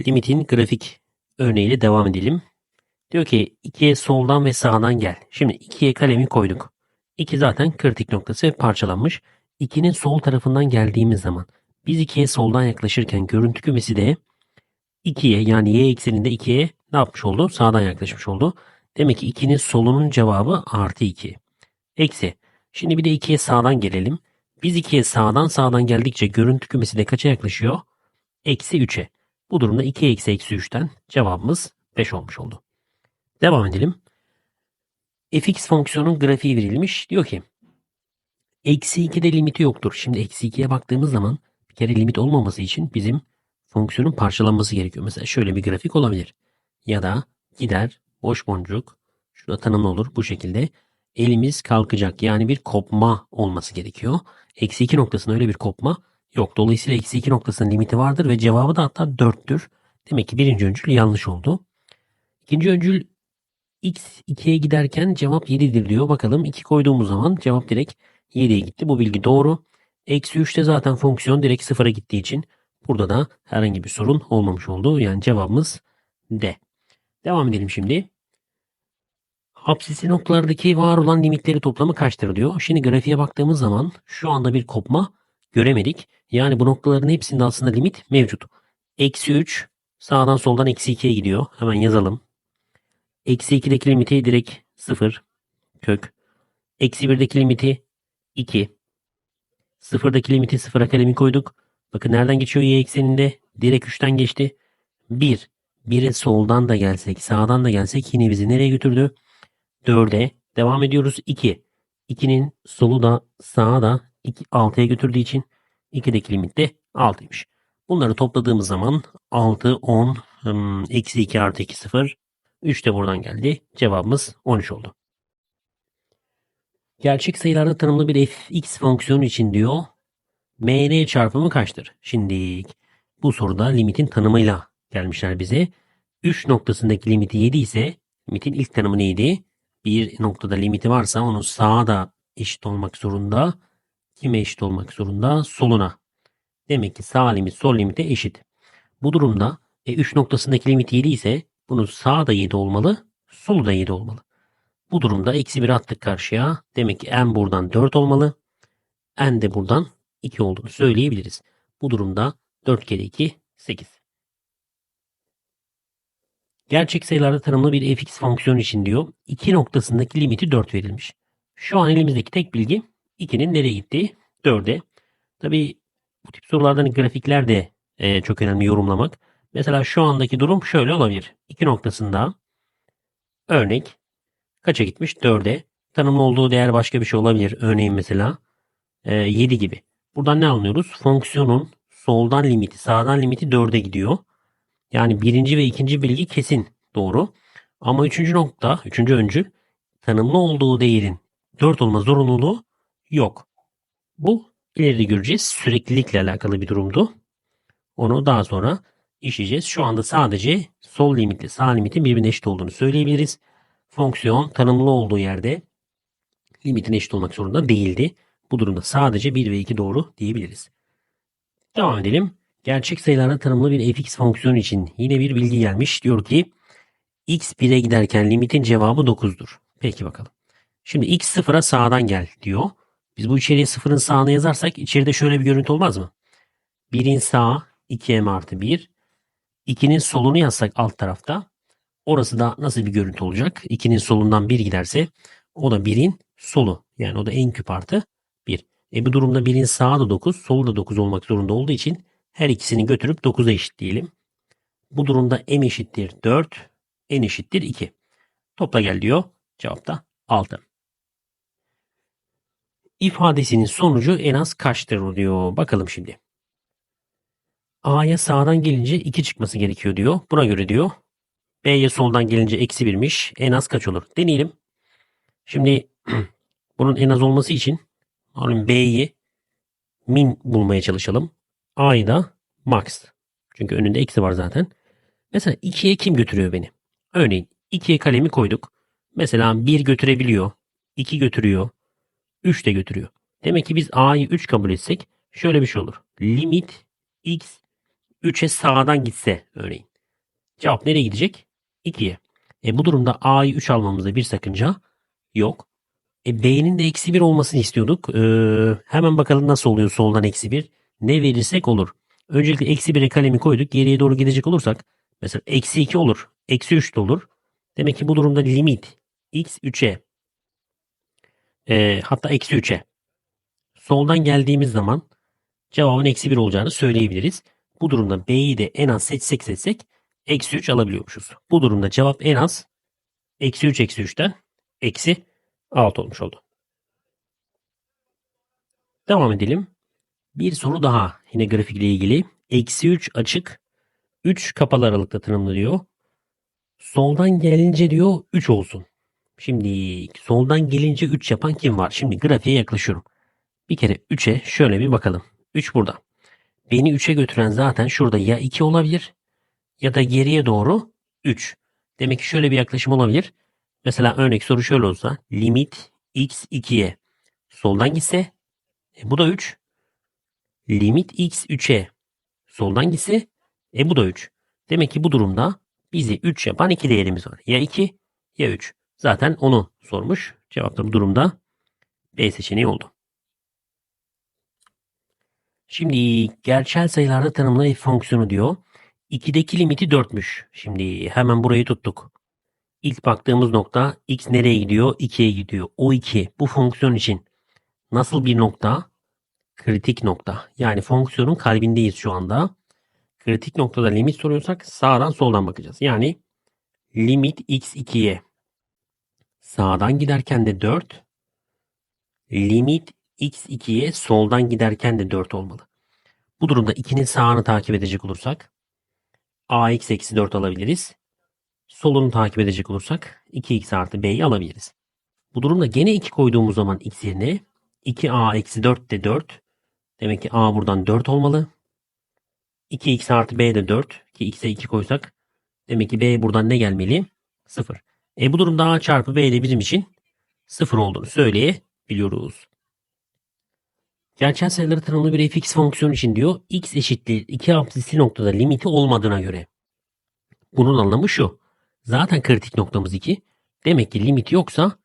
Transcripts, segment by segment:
limitin grafik örneğiyle devam edelim. Diyor ki 2'ye soldan ve sağdan gel. Şimdi 2'ye kalemi koyduk. 2 zaten kritik noktası parçalanmış. 2'nin sol tarafından geldiğimiz zaman biz 2'ye soldan yaklaşırken görüntü kümesi de 2'ye yani y ekseninde 2'ye ne yapmış oldu? Sağdan yaklaşmış oldu. Demek ki 2'nin solunun cevabı artı 2. Eksi. Şimdi bir de 2'ye sağdan gelelim. Biz 2'ye sağdan sağdan geldikçe görüntü kümesi de kaça yaklaşıyor? Eksi 3'e. Bu durumda 2 eksi eksi 3'ten cevabımız 5 olmuş oldu. Devam edelim. fx fonksiyonun grafiği verilmiş. Diyor ki eksi 2'de limiti yoktur. Şimdi eksi 2'ye baktığımız zaman bir kere limit olmaması için bizim fonksiyonun parçalanması gerekiyor. Mesela şöyle bir grafik olabilir. Ya da gider boş boncuk şurada tanımlı olur bu şekilde elimiz kalkacak. Yani bir kopma olması gerekiyor. Eksi 2 noktasında öyle bir kopma yok. Dolayısıyla eksi 2 noktasının limiti vardır ve cevabı da hatta 4'tür. Demek ki birinci öncül yanlış oldu. İkinci öncül x 2'ye giderken cevap 7'dir diyor. Bakalım 2 koyduğumuz zaman cevap direkt 7'ye gitti. Bu bilgi doğru. Eksi 3'te zaten fonksiyon direkt sıfıra gittiği için burada da herhangi bir sorun olmamış oldu. Yani cevabımız D. Devam edelim şimdi. Apsisi noktalardaki var olan limitleri toplamı kaçtır diyor. Şimdi grafiğe baktığımız zaman şu anda bir kopma göremedik. Yani bu noktaların hepsinde aslında limit mevcut. Eksi 3 sağdan soldan eksi 2'ye gidiyor. Hemen yazalım. Eksi 2'deki limiti direkt 0 kök. Eksi 1'deki limiti 2. Sıfırdaki limiti sıfıra kalemi koyduk. Bakın nereden geçiyor y ekseninde? Direkt 3'ten geçti. 1. 1'e soldan da gelsek sağdan da gelsek yine bizi nereye götürdü? 4'e devam ediyoruz 2. 2'nin solu da sağa da 6'ya götürdüğü için 2'deki limit de 6'ymış. Bunları topladığımız zaman 6, 10, hmm, eksi 2 artı 2, 0. 3 de buradan geldi. Cevabımız 13 oldu. Gerçek sayılarda tanımlı bir fx fonksiyonu için diyor. mn çarpımı kaçtır? Şimdi bu soruda limitin tanımıyla gelmişler bize. 3 noktasındaki limiti 7 ise limitin ilk tanımı neydi? Bir noktada limiti varsa onun sağa da eşit olmak zorunda. Kime eşit olmak zorunda? Soluna. Demek ki sağ limit sol limite eşit. Bu durumda e, 3 noktasındaki limit 7 ise bunun sağı da 7 olmalı, solu da 7 olmalı. Bu durumda eksi 1 attık karşıya. Demek ki n buradan 4 olmalı. n de buradan 2 olduğunu söyleyebiliriz. Bu durumda 4 kere 2 8. Gerçek sayılarda tanımlı bir fx fonksiyon için diyor. 2 noktasındaki limiti 4 verilmiş. Şu an elimizdeki tek bilgi 2'nin nereye gittiği 4'e. Tabi bu tip sorulardan grafikler de e, çok önemli yorumlamak. Mesela şu andaki durum şöyle olabilir. 2 noktasında örnek kaça gitmiş? 4'e. Tanımlı olduğu değer başka bir şey olabilir. Örneğin mesela e, 7 gibi. Buradan ne anlıyoruz? Fonksiyonun soldan limiti, sağdan limiti 4'e gidiyor. Yani birinci ve ikinci bilgi kesin doğru. Ama üçüncü nokta, üçüncü öncül tanımlı olduğu değerin 4 olma zorunluluğu yok. Bu ileride göreceğiz. Süreklilikle alakalı bir durumdu. Onu daha sonra işleyeceğiz. Şu anda sadece sol limitle sağ limitin birbirine eşit olduğunu söyleyebiliriz. Fonksiyon tanımlı olduğu yerde limitin eşit olmak zorunda değildi. Bu durumda sadece 1 ve 2 doğru diyebiliriz. Devam edelim. Gerçek sayılarda tanımlı bir fx fonksiyonu için yine bir bilgi gelmiş. Diyor ki x 1'e giderken limitin cevabı 9'dur. Peki bakalım. Şimdi x 0'a sağdan gel diyor. Biz bu içeriye 0'ın sağını yazarsak içeride şöyle bir görüntü olmaz mı? 1'in sağı 2m artı 1. 2'nin solunu yazsak alt tarafta. Orası da nasıl bir görüntü olacak? 2'nin solundan 1 giderse o da 1'in solu. Yani o da en küp artı 1. E bu durumda 1'in sağı da 9, solu da 9 olmak zorunda olduğu için her ikisini götürüp 9'a eşitleyelim. Bu durumda m eşittir 4, n eşittir 2. Topla gel diyor. Cevap da 6. İfadesinin sonucu en az kaçtır diyor. Bakalım şimdi. A'ya sağdan gelince 2 çıkması gerekiyor diyor. Buna göre diyor. B'ye soldan gelince eksi 1'miş. En az kaç olur? Deneyelim. Şimdi bunun en az olması için B'yi min bulmaya çalışalım. A'yı da max. Çünkü önünde eksi var zaten. Mesela 2'ye kim götürüyor beni? Örneğin 2'ye kalemi koyduk. Mesela 1 götürebiliyor. 2 götürüyor. 3 de götürüyor. Demek ki biz A'yı 3 kabul etsek şöyle bir şey olur. Limit x 3'e sağdan gitse örneğin. Cevap nereye gidecek? 2'ye. E bu durumda A'yı 3 almamızda bir sakınca yok. E B'nin de eksi 1 olmasını istiyorduk. Ee, hemen bakalım nasıl oluyor soldan eksi 1. Ne verirsek olur. Öncelikle eksi 1'e kalemi koyduk. Geriye doğru gidecek olursak mesela eksi 2 olur. Eksi 3 de olur. Demek ki bu durumda limit x 3'e e, hatta eksi 3'e soldan geldiğimiz zaman cevabın eksi 1 olacağını söyleyebiliriz. Bu durumda B'yi de en az seçsek seçsek eksi 3 alabiliyormuşuz. Bu durumda cevap en az eksi 3 eksi 3'ten eksi 6 olmuş oldu. Devam edelim. Bir soru daha yine grafikle ilgili. Eksi 3 açık 3 kapalı aralıkta tanımlanıyor. Soldan gelince diyor 3 olsun. Şimdi soldan gelince 3 yapan kim var? Şimdi grafiğe yaklaşıyorum. Bir kere 3'e şöyle bir bakalım. 3 burada. Beni 3'e götüren zaten şurada ya 2 olabilir ya da geriye doğru 3. Demek ki şöyle bir yaklaşım olabilir. Mesela örnek soru şöyle olsa limit x 2'ye soldan gitse e, bu da 3. Limit x 3'e soldan gitse e bu da 3. Demek ki bu durumda bizi 3 yapan iki değerimiz var. Ya 2 ya 3. Zaten onu sormuş. Cevap da bu durumda B seçeneği oldu. Şimdi gerçel sayılarda tanımlı f fonksiyonu diyor. 2'deki limiti 4'müş. Şimdi hemen burayı tuttuk. İlk baktığımız nokta x nereye gidiyor? 2'ye gidiyor. O 2 bu fonksiyon için nasıl bir nokta? Kritik nokta. Yani fonksiyonun kalbindeyiz şu anda. Kritik noktada limit soruyorsak sağdan soldan bakacağız. Yani limit x 2'ye sağdan giderken de 4 limit x 2'ye soldan giderken de 4 olmalı. Bu durumda 2'nin sağını takip edecek olursak ax eksi 4 alabiliriz. Solunu takip edecek olursak 2x artı b'yi alabiliriz. Bu durumda gene 2 koyduğumuz zaman x yerine 2a eksi 4 de 4. Demek ki a buradan 4 olmalı. 2x artı b de 4 ki x'e 2 koysak demek ki b buradan ne gelmeli? 0. E bu durumda a çarpı b de bizim için 0 olduğunu söyleyebiliyoruz. Gerçel sayıları tanımlı bir fx fonksiyon için diyor x eşittir 2 apsisi noktada limiti olmadığına göre. Bunun anlamı şu. Zaten kritik noktamız 2. Demek ki limit yoksa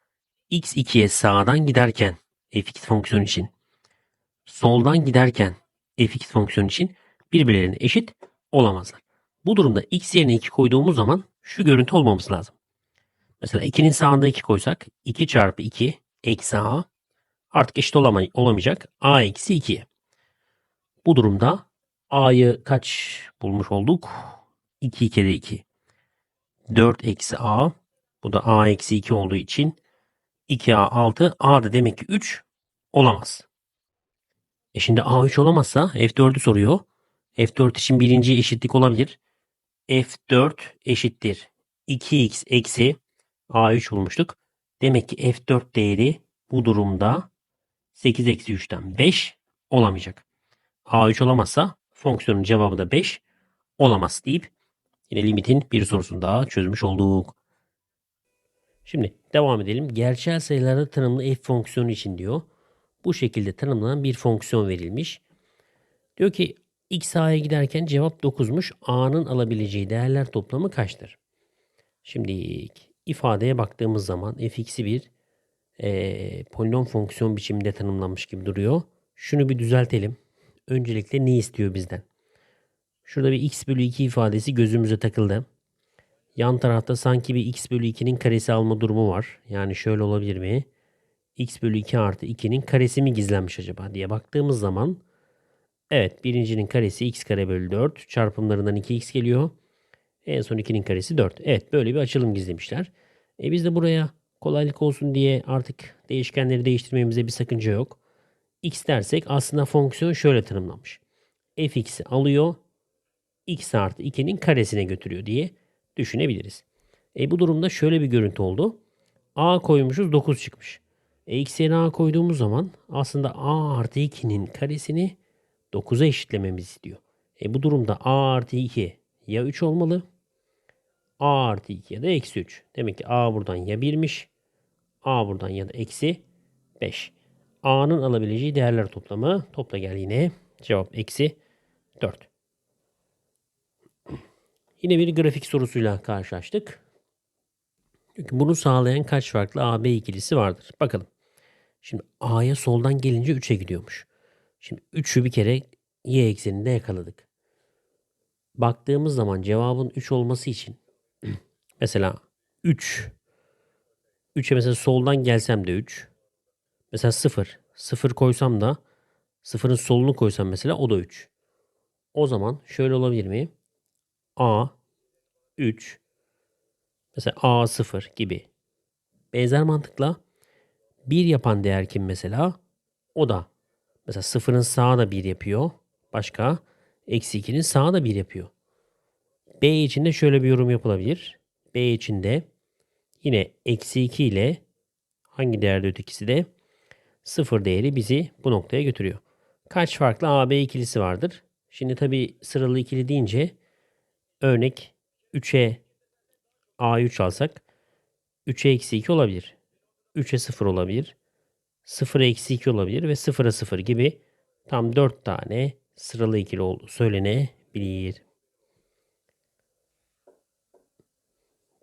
x 2'ye sağdan giderken fx fonksiyon için soldan giderken fx fonksiyon için birbirlerine eşit olamazlar. Bu durumda x yerine 2 koyduğumuz zaman şu görüntü olmamız lazım. Mesela 2'nin sağında 2 koysak 2 çarpı 2 eksi a artık eşit olamay olamayacak. a eksi 2. Bu durumda a'yı kaç bulmuş olduk? 2 kere 2. 4 eksi a. Bu da a eksi 2 olduğu için 2a 6. a da demek ki 3 olamaz. E şimdi a 3 olamazsa f4'ü soruyor. F4 için birinci eşitlik olabilir. F4 eşittir. 2x eksi A3 bulmuştuk. Demek ki F4 değeri bu durumda 8 eksi 3'ten 5 olamayacak. A3 olamazsa fonksiyonun cevabı da 5 olamaz deyip yine limitin bir sorusunu daha çözmüş olduk. Şimdi devam edelim. Gerçel sayılarda tanımlı f fonksiyonu için diyor. Bu şekilde tanımlanan bir fonksiyon verilmiş. Diyor ki x a'ya giderken cevap 9'muş. A'nın alabileceği değerler toplamı kaçtır? Şimdi ifadeye baktığımız zaman fx'i bir e, polinom fonksiyon biçiminde tanımlanmış gibi duruyor. Şunu bir düzeltelim. Öncelikle ne istiyor bizden? Şurada bir x bölü 2 ifadesi gözümüze takıldı. Yan tarafta sanki bir x bölü 2'nin karesi alma durumu var. Yani şöyle olabilir mi? x bölü 2 artı 2'nin karesi mi gizlenmiş acaba diye baktığımız zaman Evet birincinin karesi x kare bölü 4. Çarpımlarından 2x geliyor. En son 2'nin karesi 4. Evet böyle bir açılım gizlemişler. E biz de buraya kolaylık olsun diye artık değişkenleri değiştirmemize bir sakınca yok. x dersek aslında fonksiyon şöyle tanımlanmış. fx'i alıyor. x artı 2'nin karesine götürüyor diye düşünebiliriz. E bu durumda şöyle bir görüntü oldu. a koymuşuz 9 çıkmış. E x yerine a koyduğumuz zaman aslında a artı 2'nin karesini 9'a eşitlememizi istiyor. E bu durumda a artı 2 ya 3 olmalı. A artı 2 ya da eksi 3. Demek ki a buradan ya 1'miş. a buradan ya da eksi 5. a'nın alabileceği değerler toplamı. Topla gel yine. Cevap eksi 4. Yine bir grafik sorusuyla karşılaştık. Çünkü bunu sağlayan kaç farklı AB ikilisi vardır? Bakalım. Şimdi A'ya soldan gelince 3'e gidiyormuş. Şimdi 3'ü bir kere y ekseninde yakaladık. Baktığımız zaman cevabın 3 olması için mesela 3 3'e mesela soldan gelsem de 3. Mesela 0. 0 koysam da 0'ın solunu koysam mesela o da 3. O zaman şöyle olabilir mi? A 3 mesela A 0 gibi. Benzer mantıkla 1 yapan değer kim mesela? O da mesela 0'ın sağı da 1 yapıyor. Başka eksi 2'nin sağı da 1 yapıyor. B için de şöyle bir yorum yapılabilir. B için de yine eksi 2 ile hangi değerde ötekisi de 0 değeri bizi bu noktaya götürüyor. Kaç farklı AB ikilisi vardır? Şimdi tabi sıralı ikili deyince örnek 3'e A3 alsak 3'e eksi 2 olabilir. 3'e 0 olabilir. 0'a eksi 2 olabilir ve 0'a 0 gibi tam 4 tane sıralı ikili söylenebilir.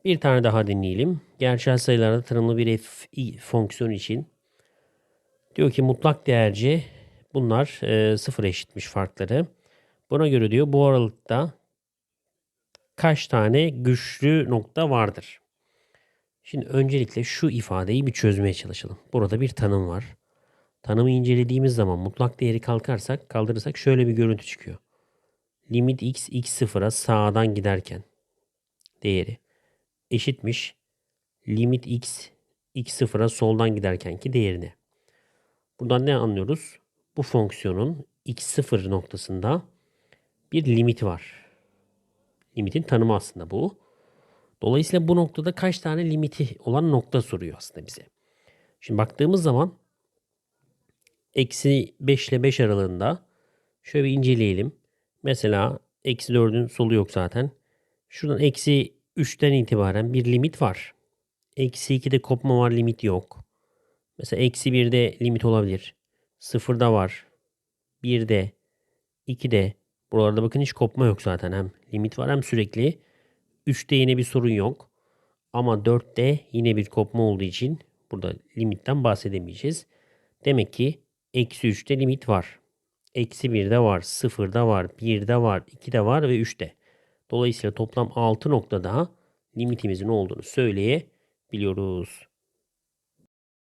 Bir tane daha dinleyelim. Gerçel sayılarda tanımlı bir f fonksiyon için diyor ki mutlak değerci bunlar e, sıfır eşitmiş farkları. Buna göre diyor bu aralıkta kaç tane güçlü nokta vardır? Şimdi öncelikle şu ifadeyi bir çözmeye çalışalım. Burada bir tanım var. Tanımı incelediğimiz zaman mutlak değeri kalkarsak, kaldırırsak şöyle bir görüntü çıkıyor. Limit x x sıfıra sağdan giderken değeri eşitmiş limit x x sıfıra soldan giderkenki değerine. Buradan ne anlıyoruz? Bu fonksiyonun x sıfır noktasında bir limiti var. Limitin tanımı aslında bu. Dolayısıyla bu noktada kaç tane limiti olan nokta soruyor aslında bize. Şimdi baktığımız zaman eksi 5 ile 5 aralığında şöyle bir inceleyelim. Mesela eksi 4'ün solu yok zaten. Şuradan eksi 3'ten itibaren bir limit var. Eksi 2'de kopma var limit yok. Mesela eksi 1'de limit olabilir. 0'da var. 1'de 2'de buralarda bakın hiç kopma yok zaten. Hem limit var hem sürekli. 3'te yine bir sorun yok. Ama 4'te yine bir kopma olduğu için burada limitten bahsedemeyeceğiz. Demek ki eksi 3'te limit var. Eksi 1'de var, 0'da var, 1'de var, 2'de var ve 3'te. Dolayısıyla toplam 6 noktada limitimizin olduğunu söyleyebiliyoruz.